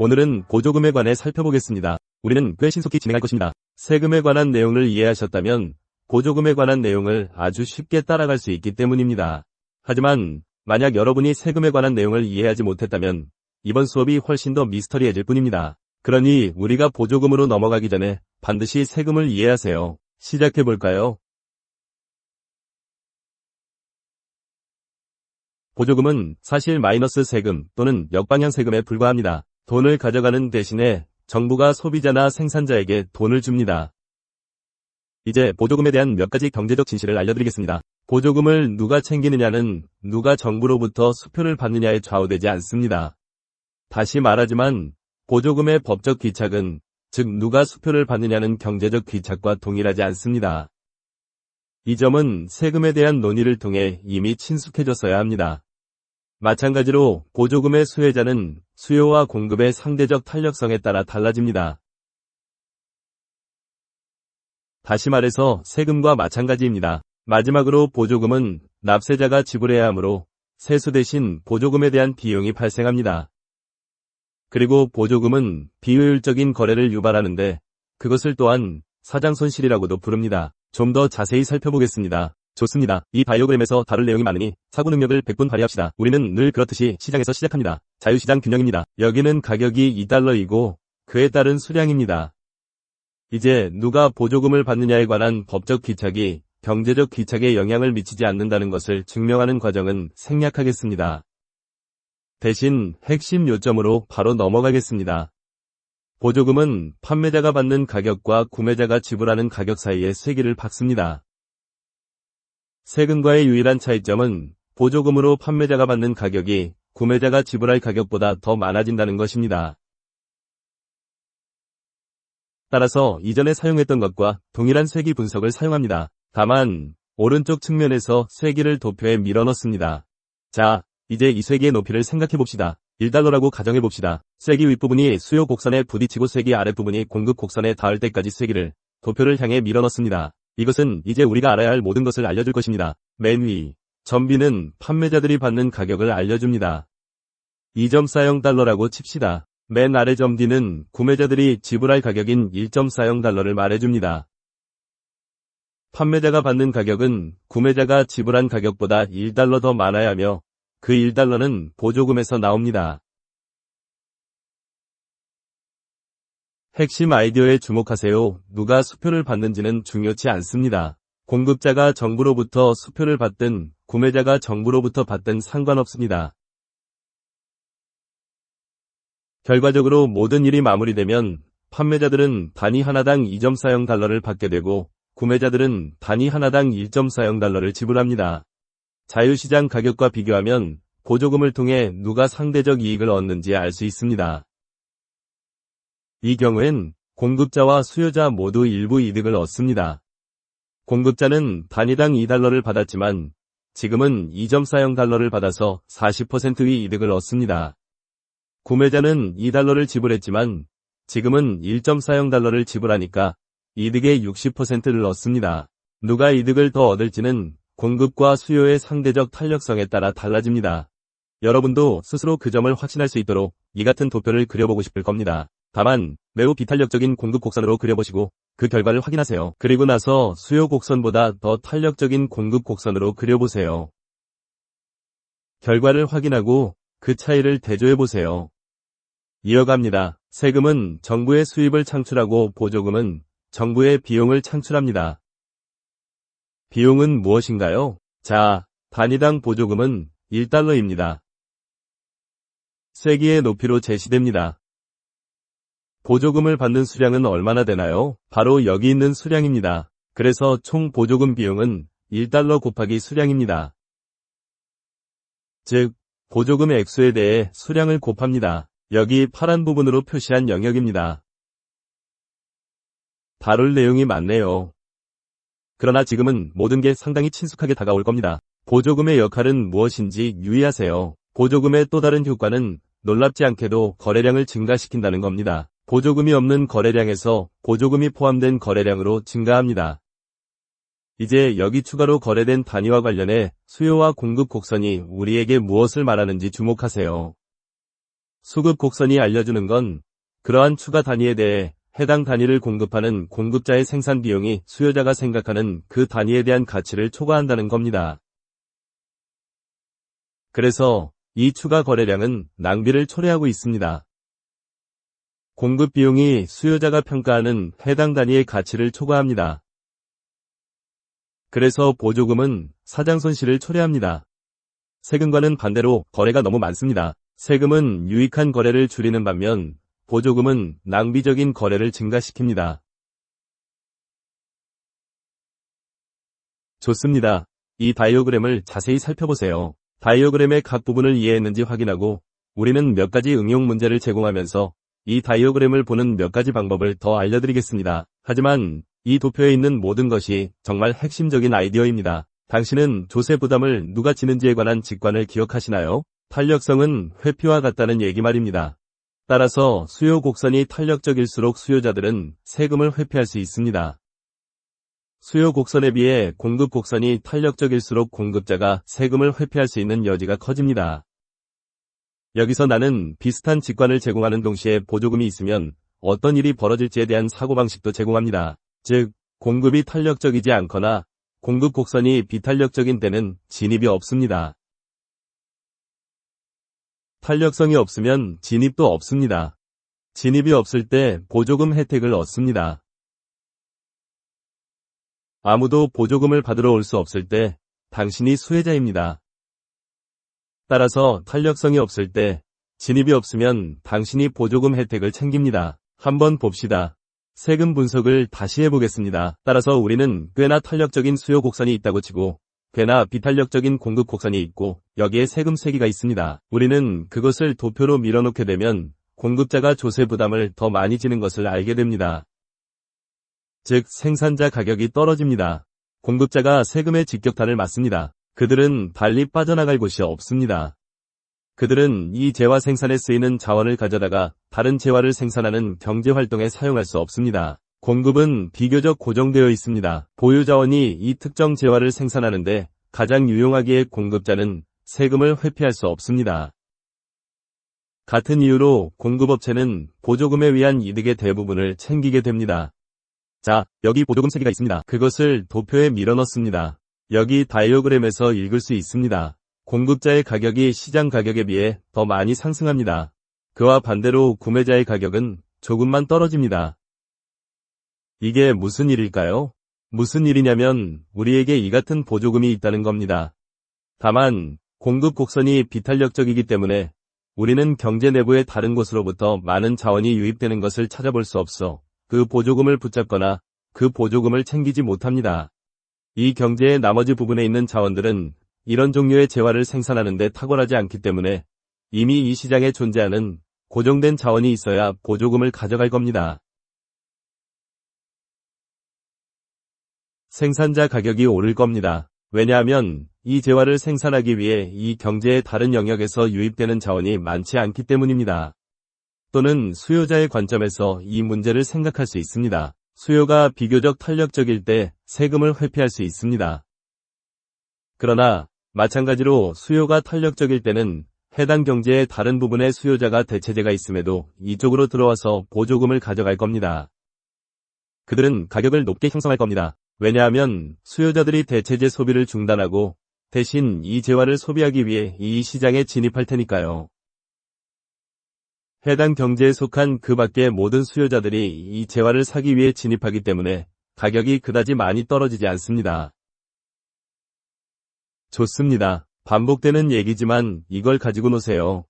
오늘은 보조금에 관해 살펴보겠습니다. 우리는 꽤 신속히 진행할 것입니다. 세금에 관한 내용을 이해하셨다면 보조금에 관한 내용을 아주 쉽게 따라갈 수 있기 때문입니다. 하지만 만약 여러분이 세금에 관한 내용을 이해하지 못했다면 이번 수업이 훨씬 더 미스터리해질 뿐입니다. 그러니 우리가 보조금으로 넘어가기 전에 반드시 세금을 이해하세요. 시작해볼까요? 보조금은 사실 마이너스 세금 또는 역방향 세금에 불과합니다. 돈을 가져가는 대신에 정부가 소비자나 생산자에게 돈을 줍니다. 이제 보조금에 대한 몇 가지 경제적 진실을 알려드리겠습니다. 보조금을 누가 챙기느냐는 누가 정부로부터 수표를 받느냐에 좌우되지 않습니다. 다시 말하지만 보조금의 법적 귀착은 즉 누가 수표를 받느냐는 경제적 귀착과 동일하지 않습니다. 이 점은 세금에 대한 논의를 통해 이미 친숙해졌어야 합니다. 마찬가지로 보조금의 수혜자는 수요와 공급의 상대적 탄력성에 따라 달라집니다. 다시 말해서 세금과 마찬가지입니다. 마지막으로 보조금은 납세자가 지불해야 하므로 세수 대신 보조금에 대한 비용이 발생합니다. 그리고 보조금은 비효율적인 거래를 유발하는데 그것을 또한 사장 손실이라고도 부릅니다. 좀 더 자세히 살펴보겠습니다. 좋습니다. 이 다이어그램에서 다룰 내용이 많으니 사고 능력을 100분 발휘합시다. 우리는 늘 그렇듯이 시장에서 시작합니다. 자유시장 균형입니다. 여기는 가격이 2달러이고 그에 따른 수량입니다. 이제 누가 보조금을 받느냐에 관한 법적 귀착이 경제적 귀착에 영향을 미치지 않는다는 것을 증명하는 과정은 생략하겠습니다. 대신 핵심 요점으로 바로 넘어가겠습니다. 보조금은 판매자가 받는 가격과 구매자가 지불하는 가격 사이의 쇠기를 박습니다. 세금과의 유일한 차이점은 보조금으로 판매자가 받는 가격이 구매자가 지불할 가격보다 더 많아진다는 것입니다. 따라서 이전에 사용했던 것과 동일한 쇠기 분석을 사용합니다. 다만 오른쪽 측면에서 쇠기를 도표에 밀어넣습니다. 자, 이제 이 쇠기의 높이를 생각해봅시다. 1달러라고 가정해봅시다. 쇠기 윗부분이 수요 곡선에 부딪히고 쇠기 아랫부분이 공급 곡선에 닿을 때까지 쇠기를 도표를 향해 밀어넣습니다. 이것은 이제 우리가 알아야 할 모든 것을 알려줄 것입니다. 맨 위, 전비는 판매자들이 받는 가격을 알려줍니다. 2.40 달러라고 칩시다. 맨 아래 점디는 구매자들이 지불할 가격인 1.40 달러를 말해줍니다. 판매자가 받는 가격은 구매자가 지불한 가격보다 1달러 더 많아야 하며 그 1달러는 보조금에서 나옵니다. 핵심 아이디어에 주목하세요. 누가 수표를 받는지는 중요치 않습니다. 공급자가 정부로부터 수표를 받든 구매자가 정부로부터 받든 상관없습니다. 결과적으로 모든 일이 마무리되면 판매자들은 단위 하나당 2.40 달러를 받게 되고 구매자들은 단위 하나당 1.40 달러를 지불합니다. 자유시장 가격과 비교하면 보조금을 통해 누가 상대적 이익을 얻는지 알 수 있습니다. 이 경우엔 공급자와 수요자 모두 일부 이득을 얻습니다. 공급자는 단위당 2달러를 받았지만 지금은 2.40 달러를 받아서 40%의 이득을 얻습니다. 구매자는 2달러를 지불했지만 지금은 1.40 달러를 지불하니까 이득의 60%를 얻습니다. 누가 이득을 더 얻을지는 공급과 수요의 상대적 탄력성에 따라 달라집니다. 여러분도 스스로 그 점을 확신할 수 있도록 이 같은 도표를 그려보고 싶을 겁니다. 다만 매우 비탄력적인 공급 곡선으로 그려보시고 그 결과를 확인하세요. 그리고 나서 수요 곡선보다 더 탄력적인 공급 곡선으로 그려보세요. 결과를 확인하고 그 차이를 대조해보세요. 이어갑니다. 세금은 정부의 수입을 창출하고 보조금은 정부의 비용을 창출합니다. 비용은 무엇인가요? 자, 단위당 보조금은 1달러입니다. 세기의 높이로 제시됩니다. 보조금을 받는 수량은 얼마나 되나요? 바로 여기 있는 수량입니다. 그래서 총 보조금 비용은 1달러 곱하기 수량입니다. 즉, 보조금의 액수에 대해 수량을 곱합니다. 여기 파란 부분으로 표시한 영역입니다. 다룰 내용이 많네요. 그러나 지금은 모든 게 상당히 친숙하게 다가올 겁니다. 보조금의 역할은 무엇인지 유의하세요. 보조금의 또 다른 효과는 놀랍지 않게도 거래량을 증가시킨다는 겁니다. 보조금이 없는 거래량에서 보조금이 포함된 거래량으로 증가합니다. 이제 여기 추가로 거래된 단위와 관련해 수요와 공급 곡선이 우리에게 무엇을 말하는지 주목하세요. 수급 곡선이 알려주는 건 그러한 추가 단위에 대해 해당 단위를 공급하는 공급자의 생산 비용이 수요자가 생각하는 그 단위에 대한 가치를 초과한다는 겁니다. 그래서 이 추가 거래량은 낭비를 초래하고 있습니다. 공급 비용이 수요자가 평가하는 해당 단위의 가치를 초과합니다. 그래서 보조금은 사장 손실을 초래합니다. 세금과는 반대로 거래가 너무 많습니다. 세금은 유익한 거래를 줄이는 반면 보조금은 낭비적인 거래를 증가시킵니다. 좋습니다. 이 다이어그램을 자세히 살펴보세요. 다이어그램의 각 부분을 이해했는지 확인하고 우리는 몇 가지 응용 문제를 제공하면서 이 다이어그램을 보는 몇 가지 방법을 더 알려드리겠습니다. 하지만 이 도표에 있는 모든 것이 정말 핵심적인 아이디어입니다. 당신은 조세 부담을 누가 지는지에 관한 직관을 기억하시나요? 탄력성은 회피와 같다는 얘기 말입니다. 따라서 수요 곡선이 탄력적일수록 수요자들은 세금을 회피할 수 있습니다. 수요 곡선에 비해 공급 곡선이 탄력적일수록 공급자가 세금을 회피할 수 있는 여지가 커집니다. 여기서 나는 비슷한 직관을 제공하는 동시에 보조금이 있으면 어떤 일이 벌어질지에 대한 사고방식도 제공합니다. 즉, 공급이 탄력적이지 않거나 공급 곡선이 비탄력적인 때는 진입이 없습니다. 탄력성이 없으면 진입도 없습니다. 진입이 없을 때 보조금 혜택을 얻습니다. 아무도 보조금을 받으러 올 수 없을 때 당신이 수혜자입니다. 따라서 탄력성이 없을 때 진입이 없으면 당신이 보조금 혜택을 챙깁니다. 한번 봅시다. 세금 분석을 다시 해보겠습니다. 따라서 우리는 꽤나 탄력적인 수요 곡선이 있다고 치고 꽤나 비탄력적인 공급 곡선이 있고 여기에 세금 세기가 있습니다. 우리는 그것을 도표로 밀어놓게 되면 공급자가 조세 부담을 더 많이 지는 것을 알게 됩니다. 즉 생산자 가격이 떨어집니다. 공급자가 세금의 직격탄을 맞습니다. 그들은 달리 빠져나갈 곳이 없습니다. 그들은 이 재화 생산에 쓰이는 자원을 가져다가 다른 재화를 생산하는 경제 활동에 사용할 수 없습니다. 공급은 비교적 고정되어 있습니다. 보유 자원이 이 특정 재화를 생산하는데 가장 유용하기에 공급자는 세금을 회피할 수 없습니다. 같은 이유로 공급업체는 보조금에 의한 이득의 대부분을 챙기게 됩니다. 자, 여기 보조금 세기가 있습니다. 그것을 도표에 밀어넣습니다. 여기 다이어그램에서 읽을 수 있습니다. 공급자의 가격이 시장 가격에 비해 더 많이 상승합니다. 그와 반대로 구매자의 가격은 조금만 떨어집니다. 이게 무슨 일일까요? 무슨 일이냐면 우리에게 이 같은 보조금이 있다는 겁니다. 다만 공급 곡선이 비탄력적이기 때문에 우리는 경제 내부의 다른 곳으로부터 많은 자원이 유입되는 것을 찾아볼 수 없어 그 보조금을 붙잡거나 그 보조금을 챙기지 못합니다. 이 경제의 나머지 부분에 있는 자원들은 이런 종류의 재화를 생산하는데 탁월하지 않기 때문에 이미 이 시장에 존재하는 고정된 자원이 있어야 보조금을 가져갈 겁니다. 생산자 가격이 오를 겁니다. 왜냐하면 이 재화를 생산하기 위해 이 경제의 다른 영역에서 유입되는 자원이 많지 않기 때문입니다. 또는 수요자의 관점에서 이 문제를 생각할 수 있습니다. 수요가 비교적 탄력적일 때 세금을 회피할 수 있습니다. 그러나 마찬가지로 수요가 탄력적일 때는 해당 경제의 다른 부분의 수요자가 대체제가 있음에도 이쪽으로 들어와서 보조금을 가져갈 겁니다. 그들은 가격을 높게 형성할 겁니다. 왜냐하면 수요자들이 대체제 소비를 중단하고 대신 이 재화를 소비하기 위해 이 시장에 진입할 테니까요. 해당 경제에 속한 그 밖의 모든 수요자들이 이 재화를 사기 위해 진입하기 때문에 가격이 그다지 많이 떨어지지 않습니다. 좋습니다. 반복되는 얘기지만 이걸 가지고 노세요.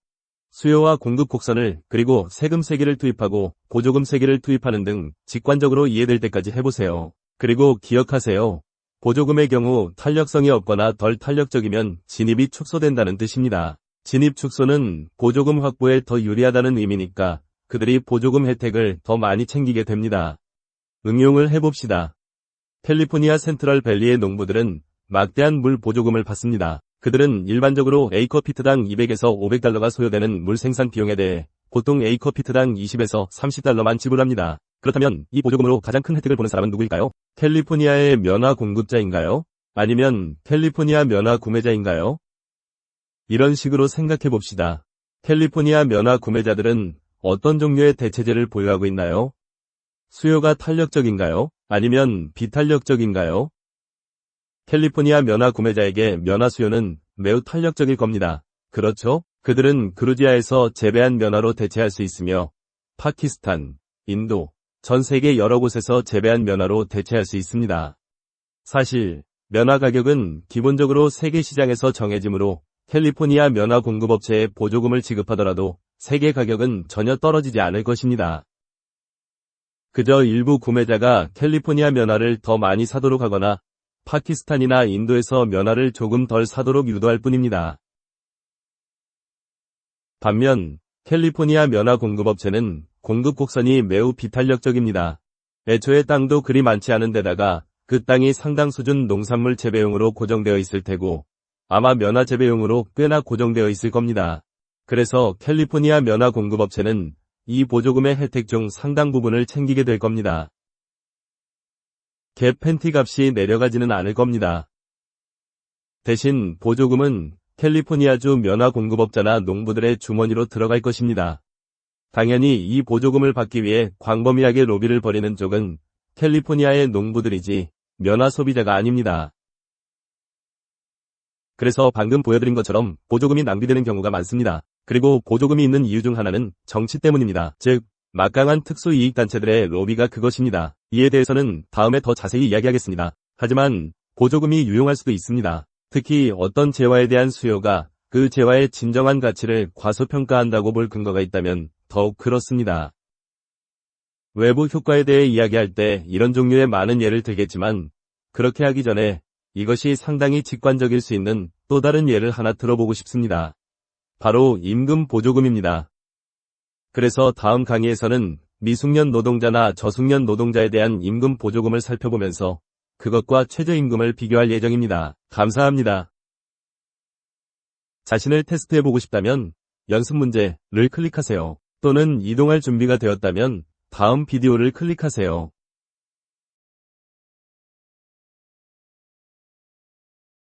수요와 공급 곡선을 그리고 세금 세기를 투입하고 보조금 세기를 투입하는 등 직관적으로 이해될 때까지 해보세요. 그리고 기억하세요. 보조금의 경우 탄력성이 없거나 덜 탄력적이면 진입이 축소된다는 뜻입니다. 진입 축소는 보조금 확보에 더 유리하다는 의미니까 그들이 보조금 혜택을 더 많이 챙기게 됩니다. 응용을 해봅시다. 캘리포니아 센트럴 밸리의 농부들은 막대한 물 보조금을 받습니다. 그들은 일반적으로 에이커피트당 200에서 500달러가 소요되는 물 생산 비용에 대해 보통 에이커피트당 20에서 30달러만 지불합니다. 그렇다면 이 보조금으로 가장 큰 혜택을 보는 사람은 누구일까요? 캘리포니아의 면화 공급자인가요? 아니면 캘리포니아 면화 구매자인가요? 이런 식으로 생각해 봅시다. 캘리포니아 면화 구매자들은 어떤 종류의 대체제를 보유하고 있나요? 수요가 탄력적인가요? 아니면 비탄력적인가요? 캘리포니아 면화 구매자에게 면화 수요는 매우 탄력적일 겁니다. 그렇죠? 그들은 그루지아에서 재배한 면화로 대체할 수 있으며 파키스탄, 인도, 전 세계 여러 곳에서 재배한 면화로 대체할 수 있습니다. 사실 면화 가격은 기본적으로 세계 시장에서 정해지므로 캘리포니아 면화 공급업체에 보조금을 지급하더라도 세계 가격은 전혀 떨어지지 않을 것입니다. 그저 일부 구매자가 캘리포니아 면화를 더 많이 사도록 하거나 파키스탄이나 인도에서 면화를 조금 덜 사도록 유도할 뿐입니다. 반면 캘리포니아 면화 공급업체는 공급 곡선이 매우 비탄력적입니다. 애초에 땅도 그리 많지 않은 데다가 그 땅이 상당 수준 농산물 재배용으로 고정되어 있을 테고 아마 면화 재배용으로 꽤나 고정되어 있을 겁니다. 그래서 캘리포니아 면화 공급업체는 이 보조금의 혜택 중 상당 부분을 챙기게 될 겁니다. 갭 팬티 값이 내려가지는 않을 겁니다. 대신 보조금은 캘리포니아주 면화 공급업자나 농부들의 주머니로 들어갈 것입니다. 당연히 이 보조금을 받기 위해 광범위하게 로비를 벌이는 쪽은 캘리포니아의 농부들이지 면화 소비자가 아닙니다. 그래서 방금 보여드린 것처럼 보조금이 낭비되는 경우가 많습니다. 그리고 보조금이 있는 이유 중 하나는 정치 때문입니다. 즉, 막강한 특수이익단체들의 로비가 그것입니다. 이에 대해서는 다음에 더 자세히 이야기하겠습니다. 하지만 보조금이 유용할 수도 있습니다. 특히 어떤 재화에 대한 수요가 그 재화의 진정한 가치를 과소평가한다고 볼 근거가 있다면 더욱 그렇습니다. 외부 효과에 대해 이야기할 때 이런 종류의 많은 예를 들겠지만 그렇게 하기 전에 이것이 상당히 직관적일 수 있는 또 다른 예를 하나 들어보고 싶습니다. 바로 임금 보조금입니다. 그래서 다음 강의에서는 미숙년 노동자나 저숙년 노동자에 대한 임금 보조금을 살펴보면서 그것과 최저임금을 비교할 예정입니다. 감사합니다. 자신을 테스트해보고 싶다면 연습 문제를 클릭하세요. 또는 이동할 준비가 되었다면 다음 비디오를 클릭하세요.